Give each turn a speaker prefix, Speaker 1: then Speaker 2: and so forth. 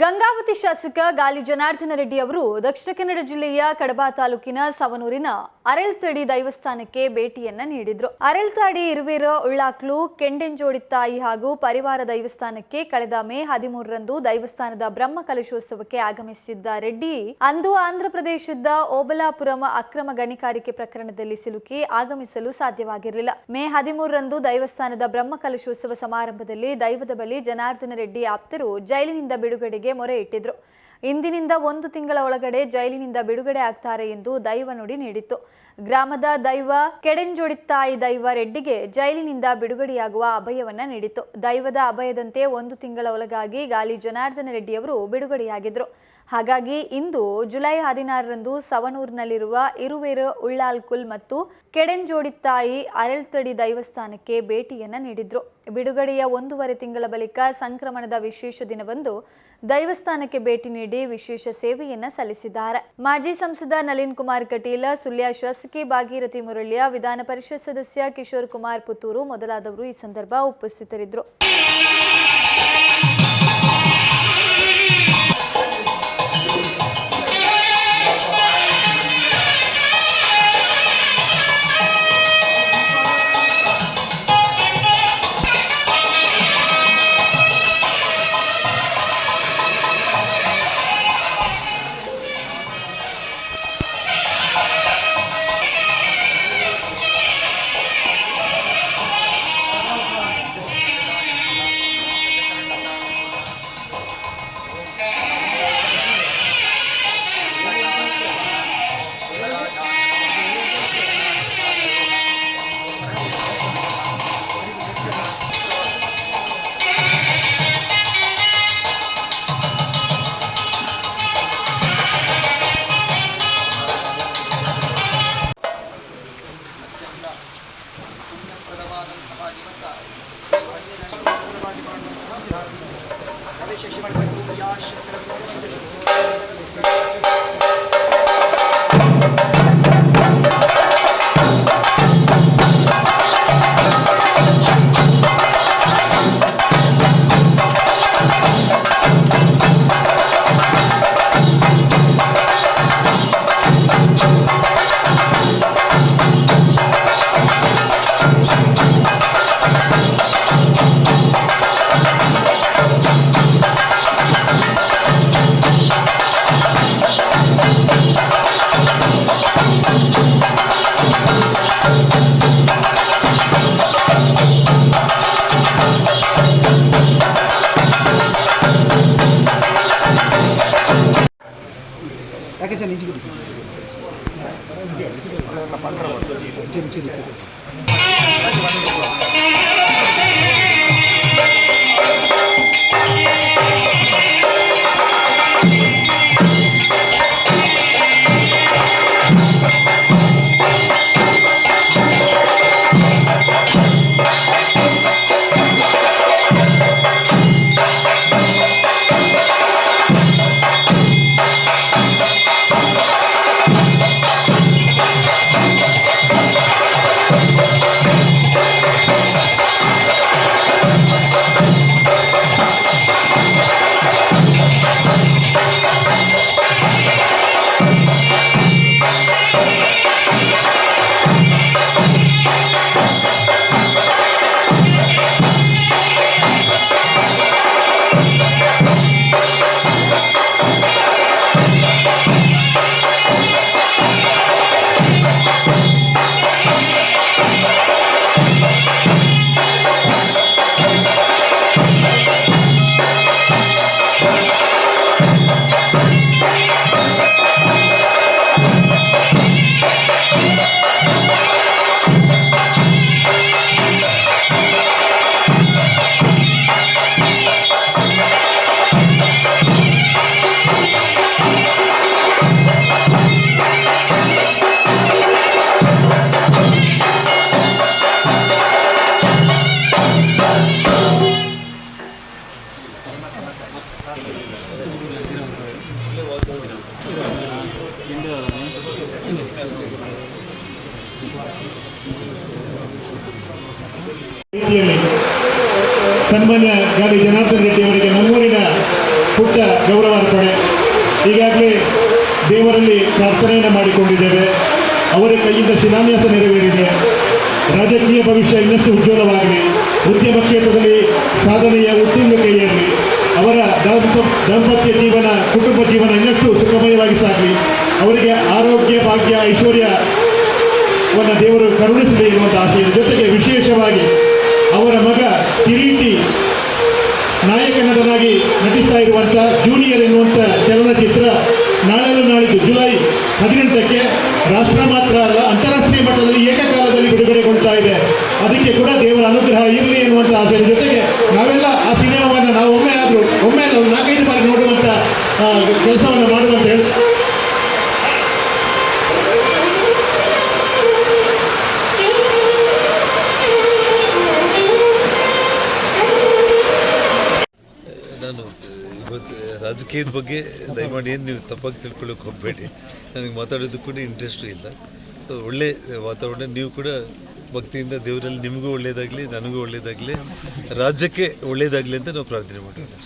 Speaker 1: ಗಂಗಾವತಿ ಶಾಸಕ ಗಾಲಿ ಜನಾರ್ದನ ರೆಡ್ಡಿ ಅವರು ದಕ್ಷಿಣ ಕನ್ನಡ ಜಿಲ್ಲೆಯ ಕಡಬ ತಾಲೂಕಿನ ಸವನೂರಿನ ಅರೆಲ್ತಡಿ ದೈವಸ್ಥಾನಕ್ಕೆ ಭೇಟಿಯನ್ನ ನೀಡಿದ್ರು. ಅರೆಲ್ತಾಡಿ ಇರುವೆರ, ಉಳ್ಳಾಕ್ಲು ಕೆಂಡೆಂಜೋಡಿತ್ತಾಯಿ ಹಾಗೂ ಪರಿವಾರ ದೈವಸ್ಥಾನಕ್ಕೆ ಕಳೆದ ಮೇ ಹದಿಮೂರರಂದು ದೈವಸ್ಥಾನದ ಬ್ರಹ್ಮ ಕಲಶೋತ್ಸವಕ್ಕೆ ಆಗಮಿಸಿದ್ದ ರೆಡ್ಡಿ, ಅಂದು ಆಂಧ್ರಪ್ರದೇಶದ ಓಬಲಾಪುರಂ ಅಕ್ರಮ ಗಣಿಗಾರಿಕೆ ಪ್ರಕರಣದಲ್ಲಿ ಸಿಲುಕಿ ಆಗಮಿಸಲು ಸಾಧ್ಯವಾಗಿರಲಿಲ್ಲ. ಮೇ ಹದಿಮೂರರಂದು ದೈವಸ್ಥಾನದ ಬ್ರಹ್ಮ ಕಲಶೋತ್ಸವ ಸಮಾರಂಭದಲ್ಲಿ ದೈವದ ಬಳಿ ಜನಾರ್ದನ ರೆಡ್ಡಿ ಆಪ್ತರು ಜೈಲಿನಿಂದ ಬಿಡುಗಡೆಗೆ ಮೊರೆ ಇಟ್ಟಿದ್ರು. ಇಂದಿನಿಂದ ಒಂದು ತಿಂಗಳ ಒಳಗಡೆ ಜೈಲಿನಿಂದ ಬಿಡುಗಡೆ ಆಗ್ತಾರೆ ಎಂದು ದೈವ ನುಡಿ ನೀಡಿತ್ತು. ಗ್ರಾಮದ ದೈವ ಕೆಡೆಂಜೊಡಿತ್ತಾಯಿ ದೈವ ರೆಡ್ಡಿಗೆ ಜೈಲಿನಿಂದ ಬಿಡುಗಡೆಯಾಗುವ ಅಭಯವನ್ನ ನೀಡಿತ್ತು. ದೈವದ ಅಭಯದಂತೆ ಒಂದು ತಿಂಗಳ ಒಳಗಾಗಿ ಗಾಲಿ ಜನಾರ್ದನ ರೆಡ್ಡಿಯವರು ಬಿಡುಗಡೆಯಾಗಿದ್ರು. ಹಾಗಾಗಿ ಇಂದು ಜುಲೈ ಹದಿನಾರರಂದು ಸವಣೂರಿನಲ್ಲಿರುವ ಇರುವೆರು, ಉಳ್ಳಾಲ್ಕುಲ್ ಮತ್ತು ಕೆಡೆಂಜೋಡಿ ತಾಯಿ ಅರಳ್ತಡಿ ದೈವಸ್ಥಾನಕ್ಕೆ ಭೇಟಿಯನ್ನು ನೀಡಿದ್ರು. ಬಿಡುಗಡೆಯ ಒಂದೂವರೆ ತಿಂಗಳ ಬಳಿಕ ಸಂಕ್ರಮಣದ ವಿಶೇಷ ದಿನವಂದು ದೈವಸ್ಥಾನಕ್ಕೆ ಭೇಟಿ ನೀಡಿ ವಿಶೇಷ ಸೇವೆಯನ್ನ ಸಲ್ಲಿಸಿದ್ದಾರೆ. ಮಾಜಿ ಸಂಸದ ನಳಿನ್ ಕುಮಾರ್ ಕಟೀಲ, ಸುಳ್ಯ ಶಾಸಕಿ ಭಾಗೀರಥಿ ಮುರಳಿಯ, ವಿಧಾನ ಪರಿಷತ್ ಸದಸ್ಯ ಕಿಶೋರ್ ಕುಮಾರ್ ಪುತ್ತೂರು ಮೊದಲಾದವರು ಈ ಸಂದರ್ಭ ಉಪಸ್ಥಿತರಿದ್ದರು.
Speaker 2: Yaşa, yaşa, bak bak burada yavaş.
Speaker 3: Tarafına geçince. Sir நெஞ்சு கொடுக்கும் சரி சரி சரி. ಸನ್ಮಾನ್ಯ ಗಾಲಿ ಜನಾರ್ದನ್ ರೆಡ್ಡಿ ಅವರಿಗೆ ನಮ್ಮೂರಿನ ಪುಟ್ಟ ಗೌರವಾರ್ಪಣೆ ಈಗಾಗಲೇ ದೇವರಲ್ಲಿ ಪ್ರಾರ್ಥನೆಯನ್ನು ಮಾಡಿಕೊಂಡಿದ್ದೇವೆ. ಅವರ ಕೈಯಿಂದ ಶಿಲಾನ್ಯಾಸ ನೆರವೇರಿದೆ. ರಾಜಕೀಯ ಭವಿಷ್ಯ ಇನ್ನಷ್ಟು ಉಜ್ವಲವಾಗಲಿ. ಉದ್ಯಮ ಕ್ಷೇತ್ರದಲ್ಲಿ ಸಾಧನೆಯ ಉತ್ತೀರ್ಣ ಕೈಯಲ್ಲಿ ಅವರ ದಾಂಪ, ದಾಂಪತ್ಯ ಜೀವನ, ಕುಟುಂಬ ಜೀವನ ಇನ್ನಷ್ಟು ಸುಖಮಯವಾಗಿ ಸಾಗಲಿ. ಅವರಿಗೆ ಆರೋಗ್ಯ, ಭಾಗ್ಯ ಐಶ್ವರ್ಯವನ್ನ ದೇವರು ಕರುಣಿಸಲಿ ಎನ್ನುವಂಥ ಆಶಯದ ಜೊತೆಗೆ ವಿಶೇಷವಾಗಿ ಅವರ ಮಗ ಕಿರೀಟಿ ನಾಯಕ ನಟನಾಗಿ ನಟಿಸ್ತಾ ಇರುವಂಥ ಜೂನಿಯರ್ ಎನ್ನುವಂಥ ಚಲನಚಿತ್ರ ನಾಳೆ ನಾಳಿದ್ದು ಜುಲೈ ಹದಿನೆಂಟಕ್ಕೆ ರಾಷ್ಟ್ರ ಮಾತ್ರ ಅಲ್ಲ, ಅಂತಾರಾಷ್ಟ್ರೀಯ ಮಟ್ಟದಲ್ಲಿ ಏಕಕಾಲದಲ್ಲಿ ಬಿಡುಗಡೆಗೊಳ್ತಾ ಇದೆ. ಅದಕ್ಕೆ ಕೂಡ ದೇವರ ಅನುಗ್ರಹ ಇರಲಿ ಎನ್ನುವಂಥ ಆಶಯದ ಜೊತೆಗೆ ನಾವೆಲ್ಲ ಆ ಸಿನಿಮಾವನ್ನು ನಾವು ಒಮ್ಮೆ ಆದರೂ ಒಮ್ಮೆ ನಾಲ್ಕೈದು ಬಾರಿ ನೋಡುವಂಥ ಕೆಲಸವನ್ನು ಮಾಡುವಂತ ಹೇಳಿ
Speaker 4: ರಾಜಕೀಯದ ಬಗ್ಗೆ ದಯಮಾಡಿ ಏನು ನೀವು ತಪ್ಪಾಗಿ ತಿಳ್ಕೊಳ್ಳೋಕೆ ಹೋಗಬೇಡಿ. ನನಗೆ ಮಾತಾಡೋದು ಕೂಡ ಇಂಟ್ರೆಸ್ಟು ಇಲ್ಲ. ಸೊ ಒಳ್ಳೆ ವಾತಾವರಣ, ನೀವು ಕೂಡ ಭಕ್ತಿಯಿಂದ ದೇವರಲ್ಲಿ ನಿಮಗೂ ಒಳ್ಳೆಯದಾಗಲಿ ನನಗೂ ಒಳ್ಳೆಯದಾಗಲಿ ರಾಜ್ಯಕ್ಕೆ ಒಳ್ಳೆಯದಾಗಲಿ ಅಂತ ನಾವು ಪ್ರಾರ್ಥನೆ ಮಾಡೋಣ